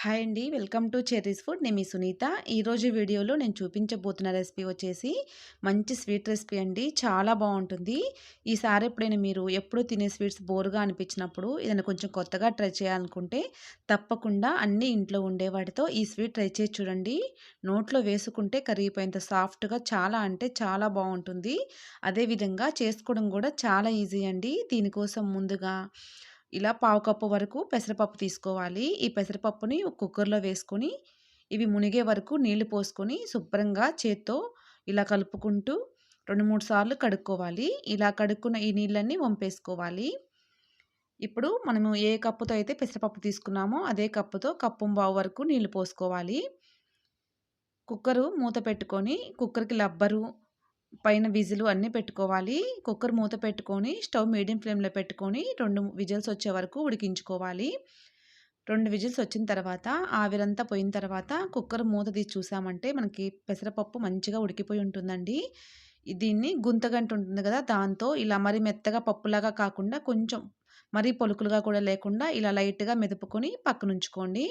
Hi అండి. Welcome to Cherry's food. నేను మీ సునీత. ఈరోజు వీడియోలో నేను చూపించబోతున్న రెసిపీ వచ్చేసి మంచి స్వీట్ రెసిపీ అండి. చాలా బాగుంటుంది. ఈసారి ఎప్పుడైనా మీరు ఎప్పుడు తినే స్వీట్స్ బోరుగా అనిపించినప్పుడు ఏదైనా కొంచెం కొత్తగా ట్రై చేయాలనుకుంటే తప్పకుండా అన్నీ ఇంట్లో ఉండే వాటితో ఈ స్వీట్ ట్రై చేసి చూడండి. నోట్లో వేసుకుంటే కరిగిపోయేంత సాఫ్ట్గా చాలా అంటే చాలా బాగుంటుంది. అదేవిధంగా చేసుకోవడం కూడా చాలా ఈజీ అండి. దీనికోసం ముందుగా ఇలా పావు కప్పు వరకు పెసరపప్పు తీసుకోవాలి. ఈ పెసరపప్పుని కుక్కర్లో వేసుకొని ఇవి మునిగే వరకు నీళ్ళు పోసుకొని శుభ్రంగా చేత్తో ఇలా కలుపుకుంటూ రెండు మూడు సార్లు కడుక్కోవాలి. ఇలా కడుక్కున్న ఈ నీళ్ళన్నీ వంపేసుకోవాలి. ఇప్పుడు మనము ఏ కప్పుతో అయితే పెసరపప్పు తీసుకున్నామో అదే కప్పుతో కప్పు బావు వరకు నీళ్ళు పోసుకోవాలి. కుక్కరు మూత పెట్టుకొని కుక్కర్కి లబ్బరు పైన విజిల్ అన్నీ పెట్టుకోవాలి. కుక్కర్ మూత పెట్టుకొని స్టవ్ మీడియం ఫ్లేమ్లో పెట్టుకొని రెండు విజిల్స్ వచ్చే వరకు ఉడికించుకోవాలి. రెండు విజిల్స్ వచ్చిన తర్వాత ఆవిరంతా పోయిన తర్వాత కుక్కర్ మూత తీసి చూసామంటే మనకి పెసరపప్పు మంచిగా ఉడికిపోయి ఉంటుందండి. దీన్ని గుంతగంట ఉంటుంది కదా దాంతో ఇలా మరి మెత్తగా పప్పులాగా కాకుండా కొంచెం మరీ పొలుకులుగా కూడా లేకుండా ఇలా లైట్గా మెదుపుకొని పక్కనుంచుకోండి.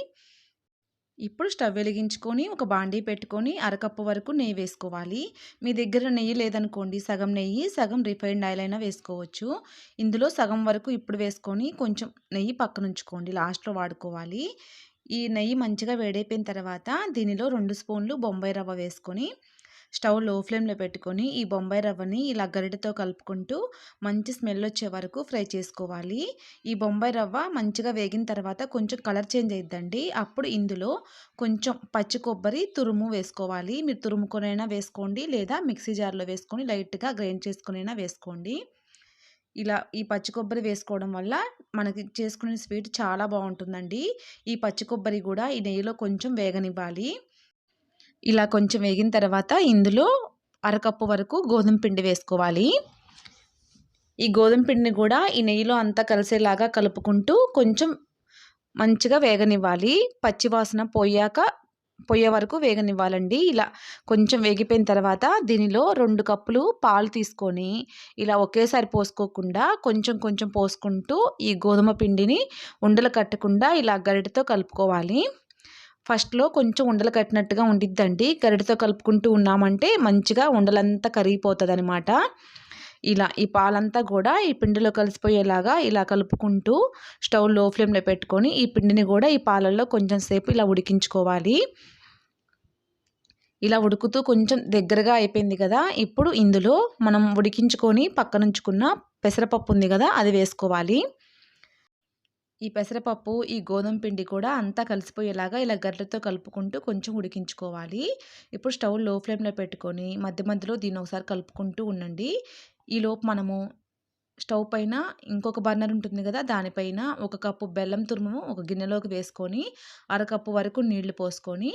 ఇప్పుడు స్టవ్ వెలిగించుకొని ఒక బాండీ పెట్టుకొని అరకప్పు వరకు నెయ్యి వేసుకోవాలి. మీ దగ్గర నెయ్యి లేదనుకోండి సగం నెయ్యి సగం రిఫైన్డ్ ఆయిల్ అయినా వేసుకోవచ్చు. ఇందులో సగం వరకు ఇప్పుడు వేసుకొని కొంచెం నెయ్యి పక్కన ఉంచుకోండి లాస్ట్లో వాడుకోవాలి. ఈ నెయ్యి మంచిగా వేడైపోయిన తర్వాత దీనిలో రెండు స్పూన్లు బొంబాయి రవ్వ వేసుకొని స్టవ్లో ఫ్లేమ్లో పెట్టుకొని ఈ బొంబాయి రవ్వని ఇలా గరిటతో కలుపుకుంటూ మంచి స్మెల్ వచ్చే వరకు ఫ్రై చేసుకోవాలి. ఈ బొంబాయి రవ్వ మంచిగా వేగిన తర్వాత కొంచెం కలర్ చేంజ్ అయిద్దండి. అప్పుడు ఇందులో కొంచెం పచ్చి కొబ్బరి తురుము వేసుకోవాలి. మీరు తురుముకొనైనా వేసుకోండి లేదా మిక్సీ జార్లో వేసుకొని లైట్గా గ్రైండ్ చేసుకునైనా వేసుకోండి. ఇలా ఈ పచ్చి కొబ్బరి వేసుకోవడం వల్ల మనకి చేసుకునే స్వీట్ చాలా బాగుంటుందండి. ఈ పచ్చి కొబ్బరి కూడా ఈ నెయ్యిలో కొంచెం వేగనివ్వాలి. ఇలా కొంచెం వేగిన తర్వాత ఇందులో అరకప్పు వరకు గోధుమ పిండి వేసుకోవాలి. ఈ గోధుమ పిండిని కూడా ఈ నెయ్యిలో అంతా కలిసేలాగా కలుపుకుంటూ కొంచెం మంచిగా వేగనివ్వాలి. పచ్చివాసన పోయాక పోయే వరకు వేగనివ్వాలండి. ఇలా కొంచెం వేగిపోయిన తర్వాత దీనిలో రెండు కప్పులు పాలు తీసుకొని ఇలా ఒకేసారి పోసుకోకుండా కొంచెం కొంచెం పోసుకుంటూ ఈ గోధుమ పిండిని ఉండలు కట్టకుండా ఇలా గరిటతో కలుపుకోవాలి. ఫస్ట్లో కొంచెం ఉండలు కట్టినట్టుగా ఉండిద్దండి. గరిటతో కలుపుకుంటూ ఉన్నామంటే మంచిగా ఉండలంతా కరిగిపోతుంది అనమాట ఇలా ఈ పాలంతా కూడా ఈ పిండిలో కలిసిపోయేలాగా ఇలా కలుపుకుంటూ స్టవ్లో ఫ్లేమ్లో పెట్టుకొని ఈ పిండిని కూడా ఈ పాలల్లో కొంచెం సేపు ఇలా ఉడికించుకోవాలి. ఇలా ఉడుకుతూ కొంచెం దగ్గరగా అయిపోయింది కదా ఇప్పుడు ఇందులో మనం ఉడికించుకొని పక్కనుంచుకున్న పెసరపప్పు ఉంది కదా అది వేసుకోవాలి. ఈ పెసరపప్పు ఈ గోధుమ పిండి కూడా అంతా కలిసిపోయేలాగా ఇలా గడ్డలతో కలుపుకుంటూ కొంచెం ఉడికించుకోవాలి. ఇప్పుడు స్టవ్లో ఫ్లేమ్లో పెట్టుకొని మధ్య మధ్యలో దీన్ని ఒకసారి కలుపుకుంటూ ఉండండి. ఈలోపు మనము స్టవ్ పైన ఇంకొక బర్నర్ ఉంటుంది కదా దానిపైన ఒక కప్పు బెల్లం తురుము ఒక గిన్నెలోకి వేసుకొని అరకప్పు వరకు నీళ్ళు పోసుకొని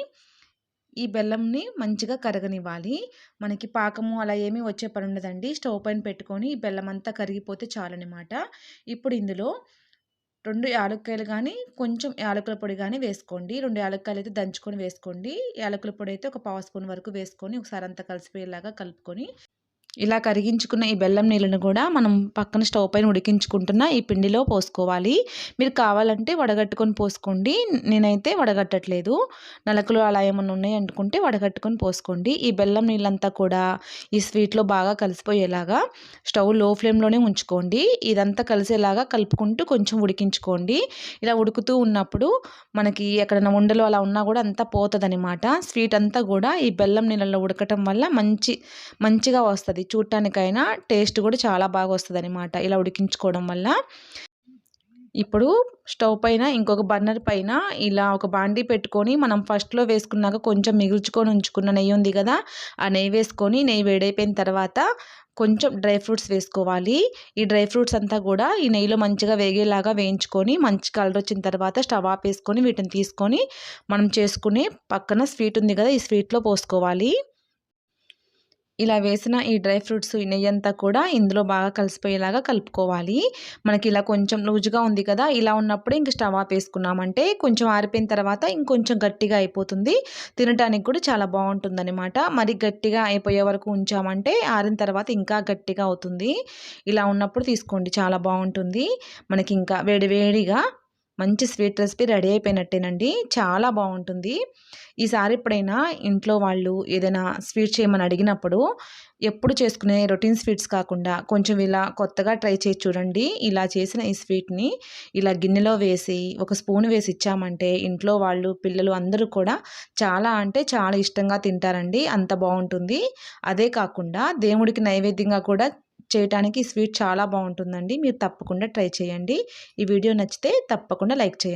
ఈ బెల్లంని మంచిగా కరగనివ్వాలి. మనకి పాకము అలా ఏమీ వచ్చే పని ఉండదండి. స్టవ్ పైన పెట్టుకొని ఈ బెల్లం అంతా కరిగిపోతే చాలన్నమాట. ఇప్పుడు ఇందులో రెండు యాలక్కాయలు కానీ కొంచెం యాలకుల పొడి కానీ వేసుకోండి. రెండు యాలక్కాయలు అయితే దంచుకొని వేసుకోండి. యాలకుల పొడి అయితే ఒక పావు స్పూన్ వరకు వేసుకొని ఒకసారి అంతా కలిసిపోయేలాగా కలుపుకొని ఇలా కరిగించుకున్న ఈ బెల్లం నీళ్ళను కూడా మనం పక్కన స్టవ్ పైన ఉడికించుకుంటున్న ఈ పిండిలో పోసుకోవాలి. మీరు కావాలంటే వడగట్టుకొని పోసుకోండి. నేనైతే వడగట్టట్లేదు. నలకలు అలా ఏమన్నా ఉన్నాయి అనుకుంటే వడగట్టుకొని పోసుకోండి. ఈ బెల్లం నీళ్ళంతా కూడా ఈ స్వీట్లో బాగా కలిసిపోయేలాగా స్టవ్లో ఫ్లేమ్లోనే ఉంచుకోండి. ఇదంతా కలిసేలాగా కలుపుకుంటూ కొంచెం ఉడికించుకోండి. ఇలా ఉడుకుతూ ఉన్నప్పుడు మనకి ఎక్కడైనా ఉండలు అలా ఉన్నా కూడా అంతా పోతుంది స్వీట్ అంతా కూడా ఈ బెల్లం నీళ్ళలో ఉడకటం వల్ల మంచి మంచిగా వస్తుంది. వస్తుంది చూడటానికైనా టేస్ట్ కూడా చాలా బాగా వస్తుంది అనమాట ఇలా ఉడికించుకోవడం వల్ల. ఇప్పుడు స్టవ్ పైన ఇంకొక బర్నర్ పైన ఇలా ఒక బాండీ పెట్టుకొని మనం ఫస్ట్లో వేసుకున్నాక కొంచెం మిగుల్చుకొని ఉంచుకున్న నెయ్యి ఉంది కదా ఆ నెయ్యి వేసుకొని నెయ్యి వేడైపోయిన తర్వాత కొంచెం డ్రై ఫ్రూట్స్ వేసుకోవాలి. ఈ డ్రై ఫ్రూట్స్ అంతా కూడా ఈ నెయ్యిలో మంచిగా వేగేలాగా వేయించుకొని మంచి కలర్ వచ్చిన తర్వాత స్టవ్ ఆఫ్ వేసుకొని వీటిని తీసుకొని మనం చేసుకుని పక్కన స్వీట్ ఉంది కదా ఈ స్వీట్లో పోసుకోవాలి. ఇలా వేసిన ఈ డ్రై ఫ్రూట్స్ నెయ్యంతా కూడా ఇందులో బాగా కలిసిపోయేలాగా కలుపుకోవాలి. మనకి ఇలా కొంచెం లూజుగా ఉంది కదా ఇలా ఉన్నప్పుడు ఇంక స్టవ్ ఆఫ్ వేసుకున్నామంటే కొంచెం ఆరిపోయిన తర్వాత ఇంకొంచెం గట్టిగా అయిపోతుంది. తినడానికి కూడా చాలా బాగుంటుందన్నమాట. మరి గట్టిగా అయిపోయే వరకు ఉంచామంటే ఆరిన తర్వాత ఇంకా గట్టిగా అవుతుంది. ఇలా ఉన్నప్పుడు తీసుకోండి చాలా బాగుంటుంది. మనకి ఇంకా వేడివేడిగా మంచి స్వీట్ రెసిపీ రెడీ అయిపోయినట్టేనండి. చాలా బాగుంటుంది. ఈసారి ఎప్పుడైనా ఇంట్లో వాళ్ళు ఏదైనా స్వీట్ చేయమని అడిగినప్పుడు ఎప్పుడు చేసుకునే రొటీన్ స్వీట్స్ కాకుండా కొంచెం ఇలా కొత్తగా ట్రై చేసి చూడండి. ఇలా చేసిన ఈ స్వీట్ని ఇలా గిన్నెలో వేసి ఒక స్పూన్ వేసి ఇచ్చామంటే ఇంట్లో వాళ్ళు పిల్లలు అందరూ కూడా చాలా అంటే చాలా ఇష్టంగా తింటారండి. అంత బాగుంటుంది. అదే కాకుండా దేవుడికి నైవేద్యంగా కూడా చేయడానికి స్వీట్ చాలా బాగుంటుందండి. మీరు తప్పకుండా ట్రై చేయండి. ఈ వీడియో నచ్చితే తప్పకుండా లైక్ చేయండి.